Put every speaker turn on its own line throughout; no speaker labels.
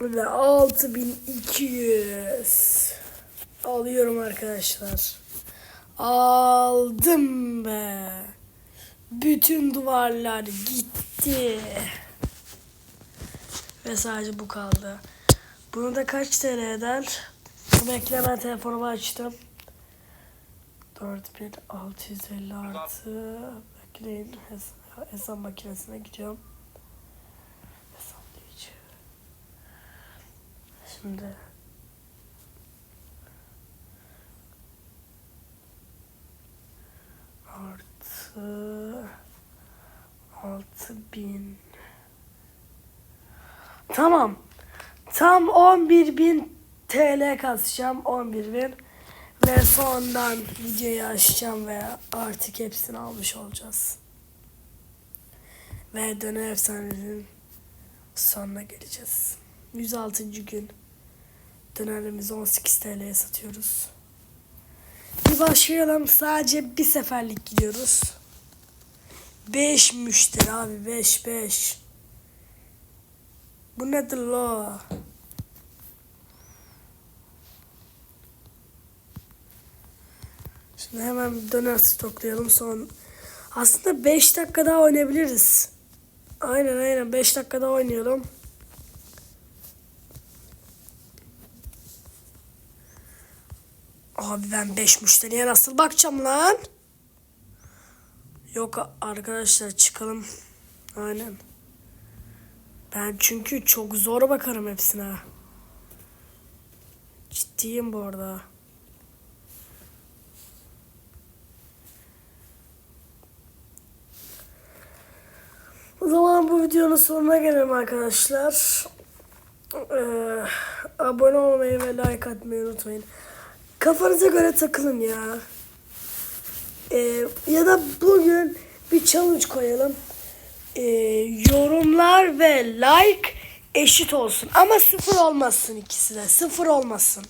Ve 6200 alıyorum arkadaşlar. Aldım be. Bütün duvarlar gitti. Ve sadece bu kaldı. Bunu da kaç TL eder? Bekle ben telefonumu açtım. 4650 artı bekleyin hes- hesap makinesine gidiyorum. Şimdi artı altı bin Tamam. Tam 11 bin TL kasacağım. 11 bin. Ve sondan videoyu açacağım ve artık hepsini almış olacağız. Ve döner efsanenin sonuna geleceğiz. 106. gün. Dönerimizi 18 TL'ye satıyoruz. Bir başlayalım. Sadece bir seferlik gidiyoruz. 5 müşteri abi 5 5. Bu nedir la? Şimdi hemen döner stoklayalım son. Aslında 5 dakika daha oynayabiliriz. Aynen aynen 5 dakika daha oynayalım. Abi ben 5 müşteriye nasıl bakacağım lan? Yok arkadaşlar çıkalım. Aynen. Ben çünkü çok zor bakarım hepsine. Ciddiyim bu arada. O zaman bu videonun sonuna gelelim arkadaşlar. Ee, abone olmayı ve like atmayı unutmayın. Kafanıza göre takılın ya. Ee, ya da bugün bir challenge koyalım. Ee, yorumlar ve like eşit olsun. Ama sıfır olmasın ikisi de. Sıfır olmasın.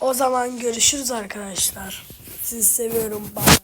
O zaman görüşürüz arkadaşlar. Sizi seviyorum. Bye.